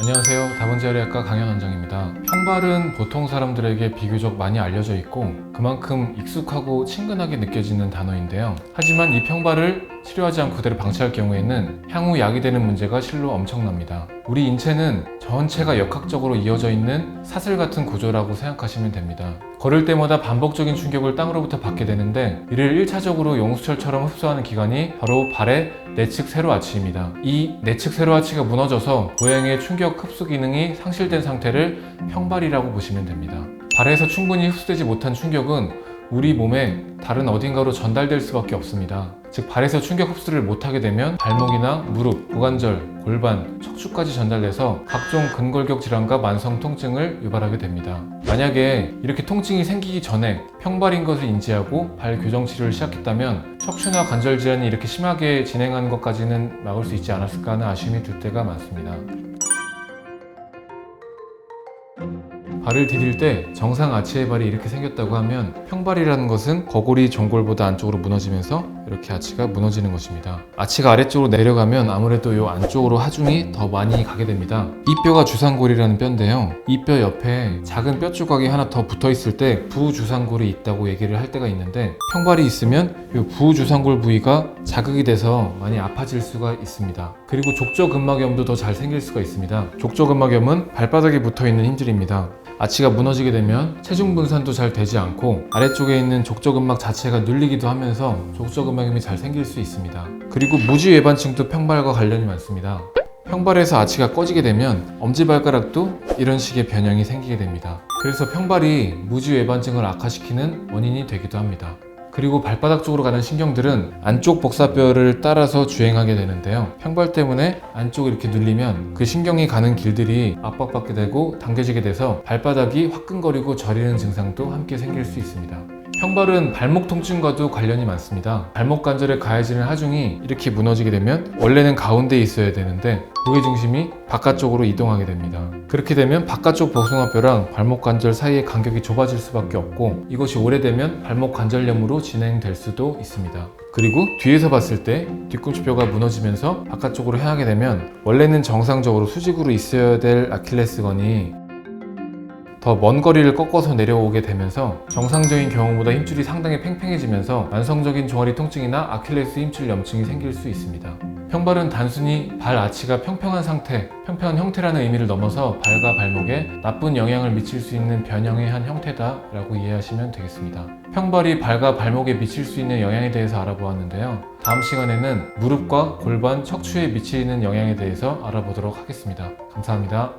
안녕하세요. 다본자리학과 강현 원장입니다. 평발은 보통 사람들에게 비교적 많이 알려져 있고 그만큼 익숙하고 친근하게 느껴지는 단어인데요. 하지만 이 평발을 치료하지 않고 그대로 방치할 경우에는 향후 약이 되는 문제가 실로 엄청납니다. 우리 인체는 전체가 역학적으로 이어져 있는 사슬 같은 구조라고 생각하시면 됩니다. 걸을 때마다 반복적인 충격을 땅으로부터 받게 되는데 이를 1차적으로 용수철처럼 흡수하는 기관이 바로 발의 내측 세로아치입니다. 이 내측 세로아치가 무너져서 고양이의 충격 흡수 기능이 상실된 상태를 평발이라고 보시면 됩니다. 발에서 충분히 흡수되지 못한 충격은 우리 몸의 다른 어딘가로 전달될 수밖에 없습니다. 즉 발에서 충격 흡수를 못하게 되면 발목이나 무릎, 고관절, 골반, 척추까지 전달돼서 각종 근골격 질환과 만성 통증을 유발하게 됩니다. 만약에 이렇게 통증이 생기기 전에 평발인 것을 인지하고 발 교정 치료를 시작했다면 척추나 관절 질환이 이렇게 심하게 진행하는 것까지는 막을 수 있지 않았을까 하는 아쉬움이 들 때가 많습니다. 발을 디딜 때 정상 아치의 발이 이렇게 생겼다고 하면 평발이라는 것은 거골이 전골보다 안쪽으로 무너지면서 이렇게 아치가 무너지는 것입니다. 아치가 아래쪽으로 내려가면 아무래도 이 안쪽으로 하중이 더 많이 가게 됩니다. 이 뼈가 주상골이라는 뼈인데요. 이 뼈 옆에 작은 뼈 조각이 하나 더 붙어 있을 때 부주상골이 있다고 얘기를 할 때가 있는데 평발이 있으면 이 부주상골 부위가 자극이 돼서 많이 아파질 수가 있습니다. 그리고 족저근막염도 더 잘 생길 수가 있습니다. 족저근막염은 발바닥에 붙어 있는 힘줄입니다. 아치가 무너지게 되면 체중 분산도 잘 되지 않고 아래쪽에 있는 족저근막 자체가 눌리기도 하면서 족저근막 염이 잘 생길 수 있습니다. 그리고 무지 외반증도 평발과 관련이 많습니다. 평발에서 아치가 꺼지게 되면 엄지발가락도 이런 식의 변형이 생기게 됩니다. 그래서 평발이 무지 외반증을 악화시키는 원인이 되기도 합니다. 그리고 발바닥 쪽으로 가는 신경들은 안쪽 복사뼈를 따라서 주행하게 되는데요. 평발 때문에 안쪽을 이렇게 눌리면 그 신경이 가는 길들이 압박받게 되고 당겨지게 돼서 발바닥이 화끈거리고 저리는 증상도 함께 생길 수 있습니다. 평발은 발목 통증과도 관련이 많습니다. 발목 관절에 가해지는 하중이 이렇게 무너지게 되면 원래는 가운데에 있어야 되는데 무게 중심이 바깥쪽으로 이동하게 됩니다. 그렇게 되면 바깥쪽 복숭아뼈랑 발목 관절 사이의 간격이 좁아질 수밖에 없고 이것이 오래되면 발목 관절염으로 진행될 수도 있습니다. 그리고 뒤에서 봤을 때 뒤꿈치뼈가 무너지면서 바깥쪽으로 향하게 되면 원래는 정상적으로 수직으로 있어야 될 아킬레스건이 더 먼 거리를 꺾어서 내려오게 되면서 정상적인 경우보다 힘줄이 상당히 팽팽해지면서 만성적인 종아리 통증이나 아킬레스 힘줄 염증이 생길 수 있습니다. 평발은 단순히 발 아치가 평평한 상태, 평평한 형태라는 의미를 넘어서 발과 발목에 나쁜 영향을 미칠 수 있는 변형의 한 형태다라고 이해하시면 되겠습니다. 평발이 발과 발목에 미칠 수 있는 영향에 대해서 알아보았는데요. 다음 시간에는 무릎과 골반, 척추에 미치는 영향에 대해서 알아보도록 하겠습니다. 감사합니다.